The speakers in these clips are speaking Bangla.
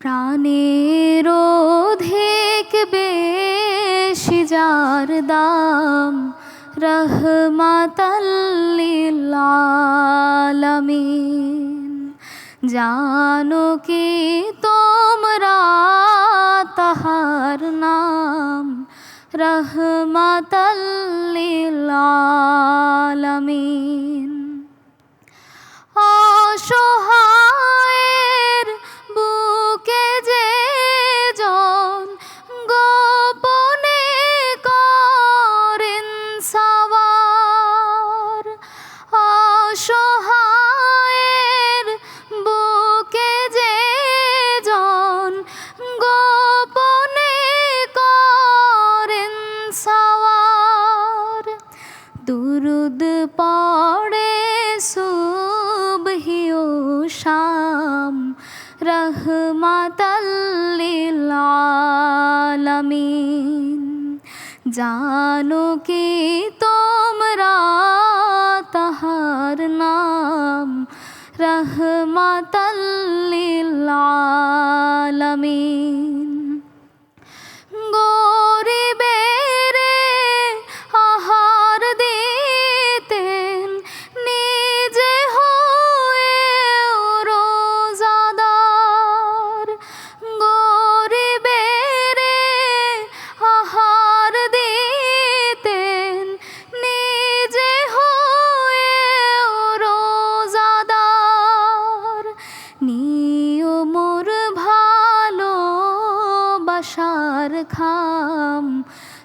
প্রাণের অধিক বেশি যার দাম রহমাতাল্লিল আলামিন জানো কি তোমরা তাহার নাম রহমাতাল্লিল আলামিন দুরুদ পড়ে সুবহিও শাম। রহমাতাল্লিল আলামিন। জানো কি তোমরা তাহার নাম? রহমাতাল্লিল আলামিন। নিয়মর ভালো বাসার খাম।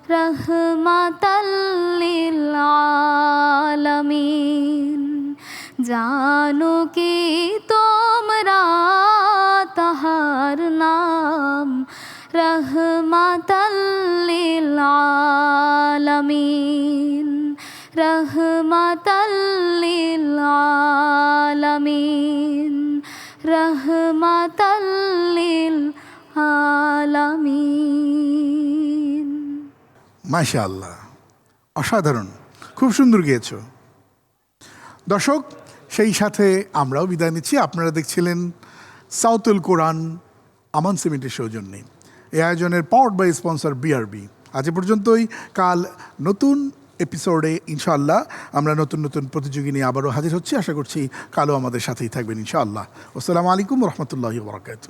রহমাতাল্লিল আলামিন। জানো কি তোমরা তাহার নাম? রহমাতাল্লিল আলামিন। রহমাতাল্লিল মাশা আল্লাহ অসাধারণ। খুব সুন্দর গিয়েছো। দর্শক, সেই সাথে আমরাও বিদায় নিচ্ছি। আপনারা দেখছিলেন সাউথুল কোরআন, আমান সিমেন্টের সৌজন্যে। এই আয়োজনের পাওয়ার্ড বাই স্পন্সর বিআরবি আজ পর্যন্তই। কাল নতুন এপিসোডে ইনশাআল্লাহ, আমরা নতুন নতুন প্রতিযোগী নিয়ে আবারও হাজির হচ্ছি। আশা করছি কালও আমাদের সাথেই থাকবেন, ইনশাআল্লাহ। আসসালামু আলাইকুম রহমতুল্লাহ বরকাত